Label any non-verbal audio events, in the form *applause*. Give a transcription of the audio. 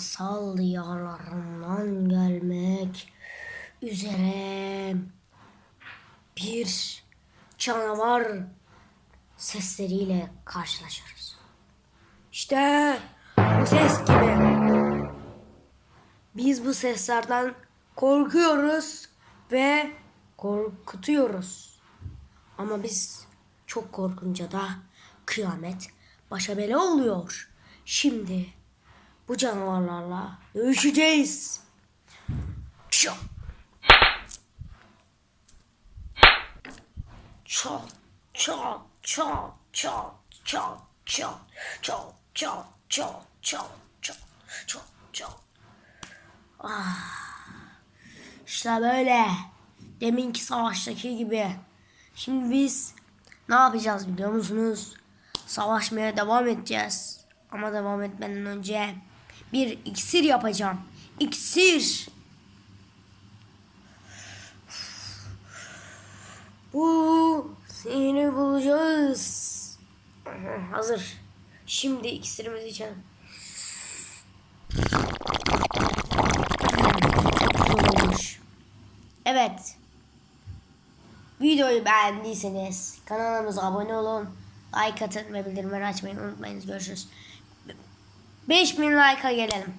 masal diyarlarından gelmek üzere bir canavar sesleriyle karşılaşırız. İşte bu ses gibi. Biz bu seslerden korkuyoruz ve korkutuyoruz. Ama biz çok korkunca da kıyamet başa bela oluyor. Şimdi bu canavarlarla dövüşeceğiz. Çok. Çok, çok, çok, çok, çok, çok, çok, çok, çok, çok, çok, çok, çok. İşte böyle. Deminki savaştaki gibi. Şimdi biz ne yapacağız biliyor musunuz? Savaşmaya devam edeceğiz. Ama devam etmeden önce bir iksir yapacağım. İksir. Bu seni bulacağız. *laughs* Hazır. Şimdi iksirimizi içelim. Evet. Videoyu beğendiyseniz kanalımıza abone olun. Like atın ve bildirimleri açmayı unutmayınız. Görüşürüz. 5000 like'a gelelim.